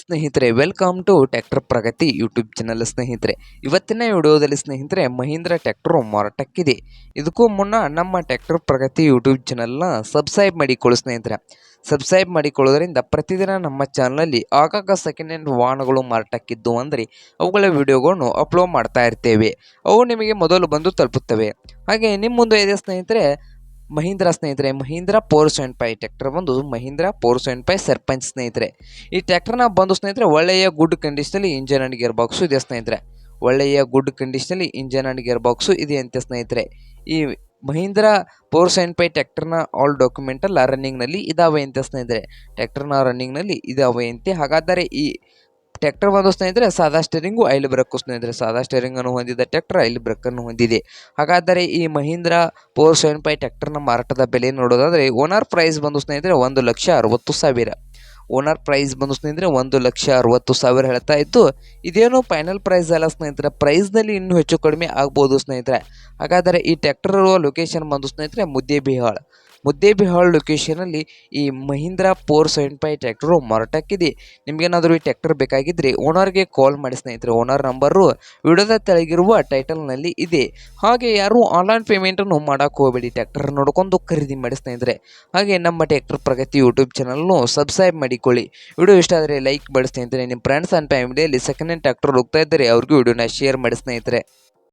ಸ್ನೇಹಿತರೆ welcome to tractor Pragati YouTube channel ಸ್ನೇಹಿತರೆ. ಇವತ್ತಿನ ವಿಡಿಯೋದಲ್ಲಿ ಸ್ನೇಹಿತರೆ, ಮಹೀಂದ್ರ ಟ್ರ್ಯಾಕ್ಟರ್ ಮಾರಾಟಕ್ಕಿದೆ. ಇದಕ್ಕೂ ಮುನ್ನ ನಮ್ಮ ಟ್ರ್ಯಾಕ್ಟರ್ ಪ್ರಗತಿ ಯೂಟ್ಯೂಬ್ ಚಾನಲ್ನ ಸಬ್ಸ್ಕ್ರೈಬ್ ಮಾಡಿಕೊಳ್ಳಿ ಸ್ನೇಹಿತರೆ. ಸಬ್ಸ್ಕ್ರೈಬ್ ಮಾಡಿಕೊಳ್ಳೋದ್ರಿಂದ ಪ್ರತಿದಿನ ನಮ್ಮ ಚಾನಲಲ್ಲಿ ಆಗಾಗ ಸೆಕೆಂಡ್ ಹ್ಯಾಂಡ್ ವಾಹನಗಳು ಮಾರಾಟಕ್ಕಿದ್ದು ಅಂದರೆ ಅವುಗಳ ವಿಡಿಯೋಗಳನ್ನು ಅಪ್ಲೋಡ್ ಮಾಡ್ತಾ ಇರ್ತೇವೆ. ಅವು ನಿಮಗೆ ಮೊದಲು ಬಂದು ತಲುಪುತ್ತವೆ. ಹಾಗೆ ನಿಮ್ಮ ಮುಂದೆ ಇದೆ ಸ್ನೇಹಿತರೆ ಮಹೀಂದ್ರ ಸ್ನೇಹಿತರೆ, Mahindra four seven five tractor ಬಂದು Mahindra four seven five Sarpanch ಸ್ನೇಹಿತರೆ. ಈ ಟ್ರ್ಯಾಕ್ಟರ್ನ ಬಂದು ಸ್ನೇಹಿತರೆ, ಒಳ್ಳೆಯ ಗುಡ್ ಕಂಡೀಷನಲ್ಲಿ ಇಂಜನ್ ಆ್ಯಂಡ್ ಗೇರ್ ಬಾಕ್ಸು ಇದೆ ಸ್ನೇಹಿತರೆ. ಒಳ್ಳೆಯ ಗುಡ್ ಕಂಡೀಷನಲ್ಲಿ ಇಂಜನ್ ಆ್ಯಂಡ್ ಗೇರ್ ಬಾಕ್ಸು ಇದೆ ಅಂತೆ ಸ್ನೇಹಿತರೆ. ಈ ಮಹೀಂದ್ರ ಫೋರ್ ಸೆವೆನ್ ಫೈ ಟ್ರ್ಯಾಕ್ಟರ್ನ ಆಲ್ ಡಾಕ್ಯುಮೆಂಟಲ್ಲ ರನ್ನಿಂಗ್ನಲ್ಲಿ ಇದಾವೆ ಅಂತೆ ಸ್ನೇಹಿತರೆ. ಟ್ಯಾಕ್ಟರ್ನ ರನ್ನಿಂಗ್ನಲ್ಲಿ ಇದಾವೆ ಅಂತೆ. ಹಾಗಾದರೆ ಈ ಟ್ರ್ಯಾಕ್ಟರ್ ಬಂದು ಸ್ನೇಹಿತರೆ, ಸಾದಾ ಸ್ಟೇರಿಂಗು ಐಲ್ ಬ್ರೇಕು ಸ್ನೇಹಿತರೆ. ಸಾದಾ ಸ್ಟೇರಿಂಗ್ ಅನ್ನು ಹೊಂದಿದ ಟ್ರ್ಯಾಕ್ಟರ್ ಐಲ್ ಬ್ರೇಕ್ ಅನ್ನು ಹೊಂದಿದೆ. ಹಾಗಾದರೆ ಈ ಮಹೀಂದ್ರ ಫೋರ್ ಸೆವೆನ್ ಫೈ ಟ್ರ್ಯಾಕ್ಟರ್ನ ಮಾರಾಟದ ಬೆಲೆ ನೋಡೋದಾದರೆ ಓನರ್ ಪ್ರೈಸ್ ಬಂದು ಸ್ನೇಹಿತರೆ ಒಂದು ಲಕ್ಷ ಅರವತ್ತು ಸಾವಿರ. ಓನರ್ ಪ್ರೈಸ್ ಬಂದು ಸ್ನೇಹಿತರೆ ಒಂದು ಲಕ್ಷ ಅರವತ್ತು ಸಾವಿರ ಹೇಳ್ತಾ ಇತ್ತು. ಇದೇನು ಫೈನಲ್ ಪ್ರೈಸ್ ಅಲ್ಲ ಸ್ನೇಹಿತರೆ ಪ್ರೈಸ್ನಲ್ಲಿ ಇನ್ನೂ ಹೆಚ್ಚು ಕಡಿಮೆ ಆಗ್ಬೋದು ಸ್ನೇಹಿತರೆ. ಹಾಗಾದರೆ ಈ ಟ್ಯಾಕ್ಟರ್ ಇರುವ ಲೊಕೇಶನ್ ಬಂದು ಸ್ನೇಹಿತರೆ ಮುದ್ದೇಬಿಹಾಳ್ ಮುದ್ದೇಬಿಹಾಳ್ ಲೊಕೇಶನಲ್ಲಿ ಈ Mahindra four seven five tractor ಮಾರಾಟಕ್ಕಿದೆ. ನಿಮಗೇನಾದರೂ ಈ ಟ್ರ್ಯಾಕ್ಟರ್ ಬೇಕಾಗಿದ್ದರೆ ಓನರ್ಗೆ ಕಾಲ್ ಮಾಡಿ ಸ್ನೇಹಿತರೆ ಓನರ್ ನಂಬರು ವಿಡಿಯೋದ ತೆಳಗಿರುವ ಟೈಟಲ್ನಲ್ಲಿ ಇದೆ. ಹಾಗೆ ಯಾರು ಆನ್ಲೈನ್ ಪೇಮೆಂಟನ್ನು ಮಾಡೋಕೆ ಹೋಗಬೇಡಿ ಟ್ರ್ಯಾಕ್ಟರ್ ನೋಡ್ಕೊಂಡು ಖರೀದಿ ಮಾಡಿ ಸ್ನೇಹಿತರೆ. ಹಾಗೆ ನಮ್ಮ ಟ್ರ್ಯಾಕ್ಟರ್ ಪ್ರಗತಿ ಯೂಟ್ಯೂಬ್ ಚಾನಲ್ನು ಸಬ್ಸ್ಕ್ರೈಬ್ ಮಾಡಿಕೊಳ್ಳಿ. ವಿಡಿಯೋ ಇಷ್ಟ ಆದರೆ ಲೈಕ್ ಮಾಡಿ ಸ್ನೇಹಿತರೆ. ನಿಮ್ಮ ಫ್ರೆಂಡ್ಸ್ ಆ್ಯಂಡ್ ಫ್ಯಾಮಿಲಿಯಲ್ಲಿ ಸೆಕೆಂಡ್ ಹ್ಯಾಂಡ್ ಟ್ರ್ಯಾಕ್ಟರ್ ಹೋಗ್ತಾ ಇದ್ದರೆ ಅವ್ರಿಗೂ ವಿಡಿಯೋನ ಶೇರ್ ಮಾಡಿ ಸ್ನೇಹಿತರೆ.